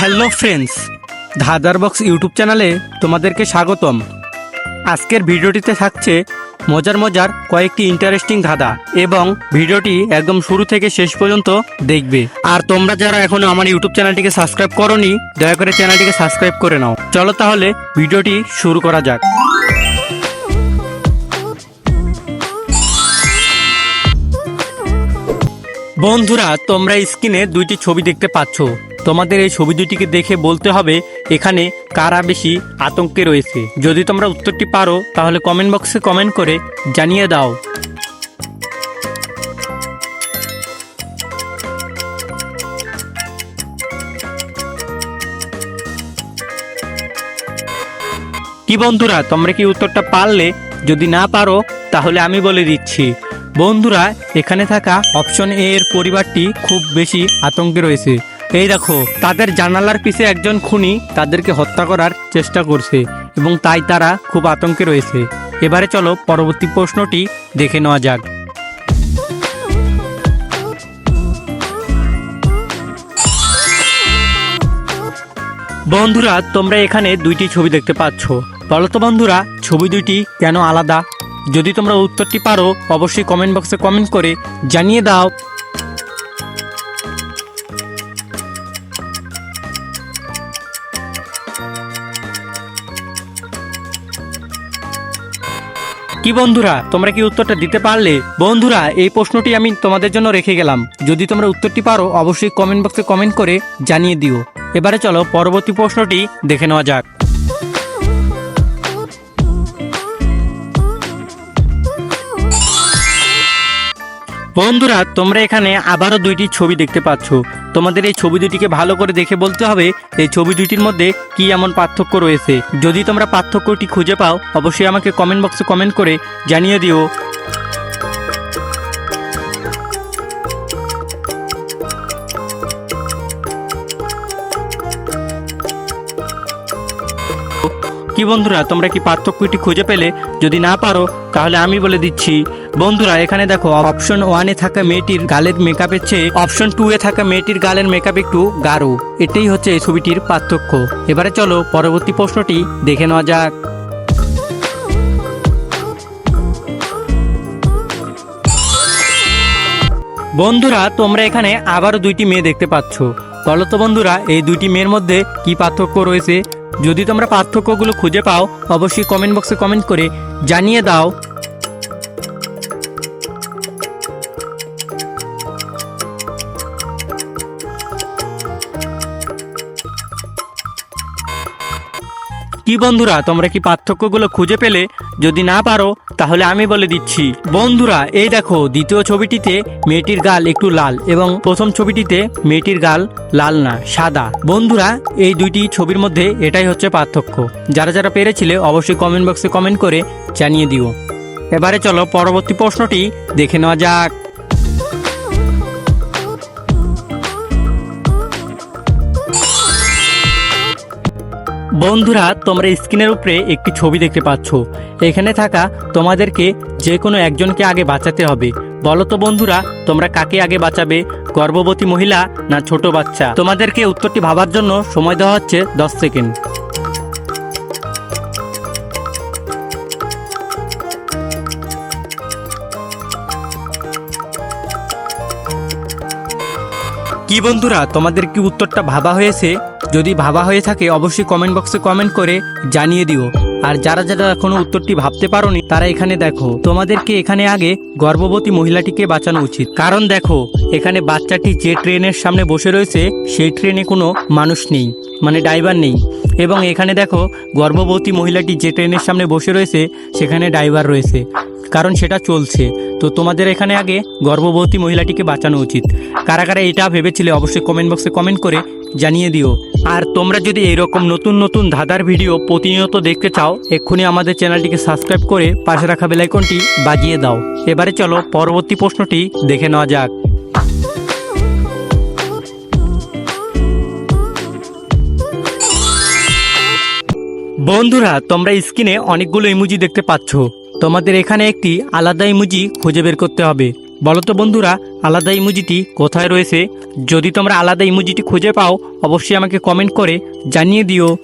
Hello friends, ধাঁধার box YouTube চ্যানেলে তোমাদেরকে স্বাগতম। আজকের ভিডিওটিতে থাকছে মজার মজার কয়েকটি ইন্টারেস্টিং ধাঁধা এবং ভিডিওটি একদম শুরু থেকে শেষ পর্যন্ত দেখবে। আর তোমরা যারা এখনও আমার ইউটিউব চ্যানেলটিকে সাবস্ক্রাইব করনি, দয়া করে চ্যানেলটিকে সাবস্ক্রাইব করে নাও। চলো তাহলে ভিডিওটি শুরু করা যাক। বন্ধুরা, তোমরা স্ক্রিনে দুইটি ছবি দেখতে পাচ্ছ। তোমাদের এই ছবি দুটিকে দেখে বলতে হবে, এখানে কারা বেশি আতঙ্কে রয়েছে। যদি তোমরা উত্তরটি পারো, তাহলে কমেন্ট বক্সে কমেন্ট করে জানিয়ে দাও। কি বন্ধুরা, তোমরা কি উত্তরটা পারলে? যদি না পারো, তাহলে আমি বলে দিচ্ছি। বন্ধুরা, এখানে থাকা অপশন এ এর পরিবারটি খুব বেশি আতঙ্কে রয়েছে। এই দেখো, তাদের জানালার পিছে একজন খুনি তাদেরকে হত্যা করার চেষ্টা করছে এবং তাই তারা খুব আতঙ্কে রয়েছে। এবারে চলো পরবর্তী প্রশ্নটি দেখে নেওয়া যাক। বন্ধুরা, তোমরা এখানে দুইটি ছবি দেখতে পাচ্ছ। বলো তো বন্ধুরা, ছবি দুইটি কেন আলাদা? যদি তোমরা উত্তরটি পারো, অবশ্যই কমেন্ট বক্সে কমেন্ট করে জানিয়ে দাও। কি বন্ধুরা, তোমরা কি উত্তরটা দিতে পারলে? বন্ধুরা, এই প্রশ্নটি আমি তোমাদের জন্য রেখে গেলাম। যদি তোমরা উত্তরটি পারো, অবশ্যই কমেন্ট বক্সে কমেন্ট করে জানিয়ে দিও। এবারে চলো, পরবর্তী প্রশ্নটি দেখে নেওয়া যাক। বন্ধুরা, তোমরা এখানে আবারও দুইটি ছবি দেখতে পাচ্ছ। তোমাদের এই ছবি দুটিকে ভালো করে দেখে বলতে হবে, এই ছবি দুইটির মধ্যে কি এমন পার্থক্য রয়েছে। যদি তোমরা পার্থক্যটি খুঁজে পাও, অবশ্যই আমাকে কমেন্ট বক্সে কমেন্ট করে জানিয়ে দিও। কি বন্ধুরা, তোমরা কি পার্থক্যটি খুঁজে পেলে? যদি না পারো, তাহলে আমি বলে দিচ্ছি। বন্ধুরা, এখানে দেখো অপশন ওয়ানে থাকা মেয়েটির গালের মেকআপের চেয়ে অপশন টু এ থাকা মেয়েটির গালের মেকআপ একটু গাঢ়। এটাই হচ্ছে এই ছবিটির পার্থক্য। এবারে চলো, পরবর্তী প্রশ্নটি দেখে নেওয়া যাক। বন্ধুরা, তোমরা এখানে আবারও দুইটি মেয়ে দেখতে পাচ্ছ। বলো তো বন্ধুরা, এই দুইটি মেয়ের মধ্যে কি পার্থক্য রয়েছে? যদি তোমরা পার্থক্যগুলো খুঁজে পাও, অবশ্যই কমেন্ট বক্সে কমেন্ট করে জানিয়ে দাও। কি বন্ধুরা, তোমরা কি পার্থক্যগুলো খুঁজে পেলে? যদি না পারো, তাহলে আমি বলে দিচ্ছি। বন্ধুরা, এই দেখো, দ্বিতীয় ছবিটিতে মেয়েটির গাল একটু লাল এবং প্রথম ছবিটিতে মেয়েটির গাল লাল না, সাদা। বন্ধুরা, এই দুইটি ছবির মধ্যে এটাই হচ্ছে পার্থক্য। যারা যারা পেরেছিলে, অবশ্যই কমেন্ট বক্সে কমেন্ট করে জানিয়ে দিও। এবারে চলো, পরবর্তী প্রশ্নটি দেখে নেওয়া যাক। বন্ধুরা, তোমরা স্ক্রিনের উপরে একটি ছবি দেখতে পাচ্ছ। এখানে থাকা তোমাদেরকে যে কোনো একজনকে আগে বাঁচাতে হবে। বলো তো বন্ধুরা, তোমরা কাকে আগে বাঁচাবে? গর্ভবতী মহিলা না ছোট বাচ্চা? তোমাদেরকে উত্তরটি ভাবার জন্য সময় দেওয়া হচ্ছে দশ সেকেন্ড। কি বন্ধুরা, তোমাদের কি উত্তরটা ভাবা হয়েছে? যদি ভাবা হয়ে থাকে, অবশ্যই কমেন্ট বক্সে কমেন্ট করে জানিয়ে দিও। আর যারা যারা এখনও উত্তরটি ভাবতে পারোনি, তারা এখানে দেখো, তোমাদেরকে এখানে আগে গর্ভবতী মহিলাটিকে বাঁচানো উচিত। কারণ দেখো, এখানে বাচ্চাটি যে ট্রেনের সামনে বসে রয়েছে, সেই ট্রেনে কোনো মানুষ নেই মানে ড্রাইভার নেই। এবং এখানে দেখো, গর্ভবতী মহিলাটি যে ট্রেনের সামনে বসে রয়েছে, সেখানে ড্রাইভার রয়েছে। কারণ সেটা চলছে। তো তোমাদের এখানে আগে গর্ভবতী মহিলাটিকে বাঁচানো উচিত। কারা কারা এটা ভেবেছিলে অবশ্যই কমেন্ট বক্সে কমেন্ট করে জানিয়ে দিও। আর তোমরা যদি এরকম নতুন নতুন ধাঁধার ভিডিও প্রতিনিয়ত দেখতে চাও, এক্ষুনি আমাদের চ্যানেলটিকে সাবস্ক্রাইব করে পাশে রাখা বেলাইকনটি বাজিয়ে দাও। এবারে চলো পরবর্তী প্রশ্নটি দেখে নেওয়া যাক। বন্ধুরা, তোমরা স্ক্রিনে অনেকগুলো ইমোজি দেখতে পাচ্ছ। তোমাদের এখানে একটি আলাদা ইমোজি খুঁজে বের করতে হবে। বলো তো বন্ধুরা, আলাদা ইমোজিটি কোথায় রয়েছে? যদি তোমরা আলাদা ইমোজিটি খুঁজে পাও, অবশ্যই আমাকে কমেন্ট করে জানিয়ে দিও।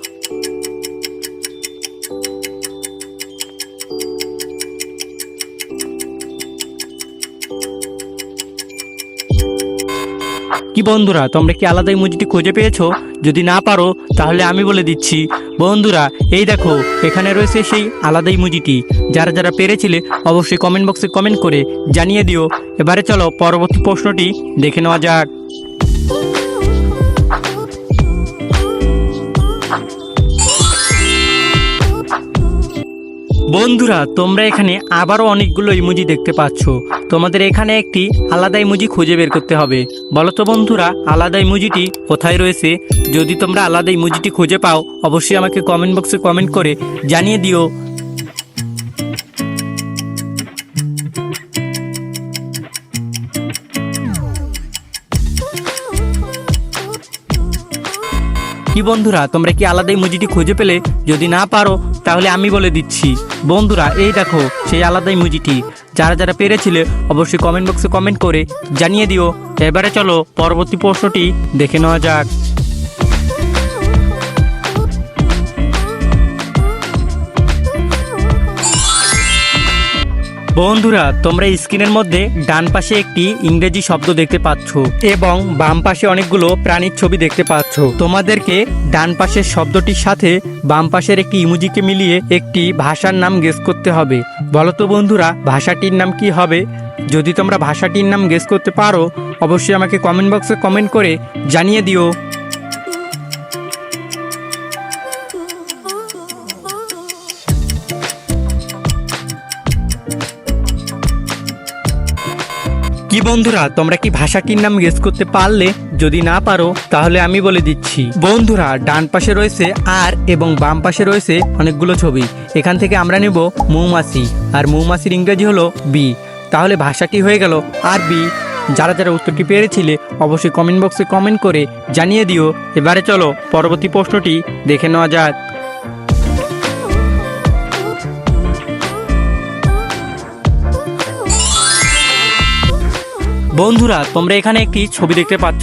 কি বন্ধুরা, তোমরা কি আলাদা ইমোজিটি খুঁজে পেয়েছ? যদি না পারো, তাহলে আমি বলে দিচ্ছি। বন্ধুরা, এই দেখো, এখানে রয়েছে সেই আলাদাই ইমোজিটি যারা যারা পেরেছিলে, অবশ্যই কমেন্ট বক্সে কমেন্ট করে জানিয়ে দিও। এবারে চলো, পরবর্তী প্রশ্নটি দেখে নেওয়া যাক। বন্ধুরা, তোমরা এখানে আবারও অনেকগুলো ইমোজি দেখতে পাচ্ছ। তোমাদের এখানে একটি আলাদা ইমোজি খুঁজে বের করতে হবে। বলো তো বন্ধুরা, আলাদা ইমোজিটি কোথায় রয়েছে? যদি তোমরা আলাদা ইমোজিটি খুঁজে পাও, অবশ্যই আমাকে কমেন্ট বক্সে কমেন্ট করে জানিয়ে দিও। কি বন্ধুরা, তোমরা কি আলাদা ইমোজিটি খুঁজে পেলে? যদি না পারো, তাহলে আমি বলে দিচ্ছি। বন্ধুরা, এই দেখো সেই আলাদাই মুজিটি। যারা যারা পেরেছিলে, অবশ্যই কমেন্ট বক্সে কমেন্ট করে জানিয়ে দিও। এবারে চলো পরবর্তী প্রশ্নটি দেখে নেওয়া যাক। বন্ধুরা, তোমরা স্ক্রিনের মধ্যে ডান পাশে একটি ইংরেজি শব্দ দেখতে পাচ্ছ এবং বাম পাশে অনেকগুলো প্রাণীর ছবি দেখতে পাচ্ছ। তোমাদেরকে ডান পাশের শব্দটির সাথে বাম পাশের একটি ইমোজিকে মিলিয়ে একটি ভাষার নাম গেস করতে হবে। বলো তো বন্ধুরা, ভাষাটির নাম কি হবে? যদি তোমরা ভাষাটির নাম গেস করতে পারো, অবশ্যই আমাকে কমেন্ট বক্সে কমেন্ট করে জানিয়ে দিও। কি বন্ধুরা, তোমরা কি ভাষাটির নাম গেস করতে পারলে? যদি না পারো, তাহলে আমি বলে দিচ্ছি। বন্ধুরা, ডান পাশে রয়েছে আর এবং বাম পাশে রয়েছে অনেকগুলো ছবি। এখান থেকে আমরা নেব মৌমাছি। আর মৌমাছির ইংরেজি হলো বি তাহলে ভাষাটি হয়ে গেল? আর বি যারা যারা উত্তরটি পেরেছিলে, অবশ্যই কমেন্ট বক্সে কমেন্ট করে জানিয়ে দিও। এবারে চলো, পরবর্তী প্রশ্নটি দেখে নেওয়া যাক। বন্ধুরা, তোমরা এখানে একটি ছবি দেখতে পাচ্ছ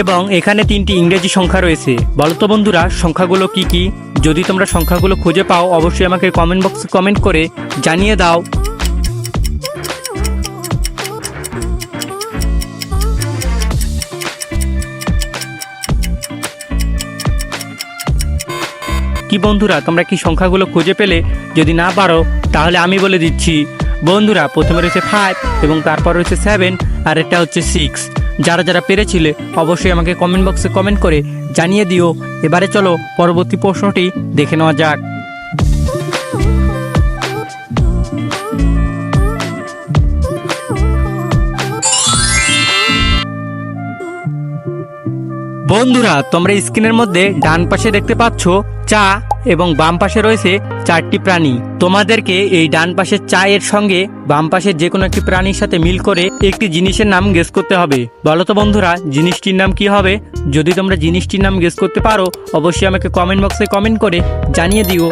এবং এখানে তিনটি ইংরেজি সংখ্যা রয়েছে। বলো তো বন্ধুরা, সংখ্যাগুলো কি কি? যদি তোমরা সংখ্যাগুলো খুঁজে পাও, অবশ্যই আমাকে কমেন্ট বক্সে কমেন্ট করে জানিয়ে দাও। কি বন্ধুরা, তোমরা কি সংখ্যাগুলো খুঁজে পেলে? যদি না পারো, তাহলে আমি বলে দিচ্ছি। বন্ধুরা, প্রথমে রয়েছে ফাইভ এবং তারপর রয়েছে সেভেন আর এটা হচ্ছে সিক্স যারা যারা পেরেছিলে, অবশ্যই আমাকে কমেন্ট বক্সে কমেন্ট করে জানিয়ে দিও। এবারে চলো, পরবর্তী প্রশ্নটি দেখে নেওয়া যাক। বন্ধুরা, তোমরা স্ক্রিনের মধ্যে ডান পাশে দেখতে পাচ্ছ চা এবং বাম পাশে রয়েছে চারটি প্রাণী। তোমাদেরকে এই ডান পাশের চা এর সঙ্গে বাম পাশের যে কোনো একটি প্রাণীর সাথে মিল করে একটি জিনিসের নাম গেস করতে হবে। বলো তো বন্ধুরা, জিনিসটির নাম কি হবে? যদি তোমরা জিনিসটির নাম গেস করতে পারো, অবশ্যই আমাকে কমেন্ট বক্সে কমেন্ট করে জানিয়ে দিও।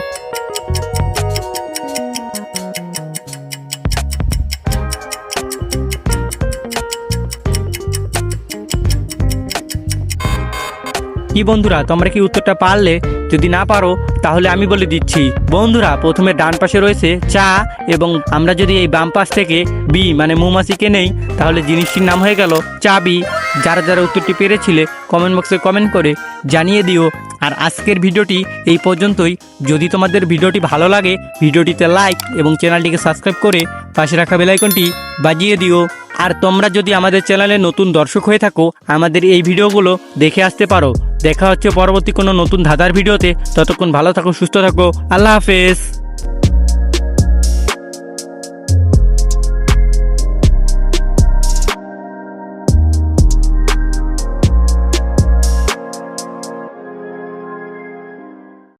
কি বন্ধুরা, তোমরা কি উত্তরটা পারলে? যদি না পারো, তাহলে আমি বলে দিচ্ছি। বন্ধুরা, প্রথমে ডান পাশে রয়েছে চা এবং আমরা যদি এই বাম পাশ থেকে বি মানে মৌমাছিকে নেই, তাহলে জিনিসটির নাম হয়ে গেল চাবি যারা যারা উত্তরটি পেরেছিলে কমেন্ট বক্সে কমেন্ট করে জানিয়ে দিও। আর আজকের ভিডিওটি এই পর্যন্তই। যদি তোমাদের ভিডিওটি ভালো লাগে, ভিডিওটিতে লাইক এবং চ্যানেলটিকে সাবস্ক্রাইব করে পাশে রাখা বেলাইকনটি বাজিয়ে দিও। আর তোমরা যদি আমাদের চ্যানেলে নতুন দর্শক হয়ে থাকো, আমাদের এই ভিডিওগুলো দেখে আসতে পারো। দেখা হচ্ছে পরবর্তী কোনো নতুন ধাঁধার ভিডিওতে। ততক্ষণ ভালো থাকো সুস্থ থাকো। আল্লাহ হাফেজ।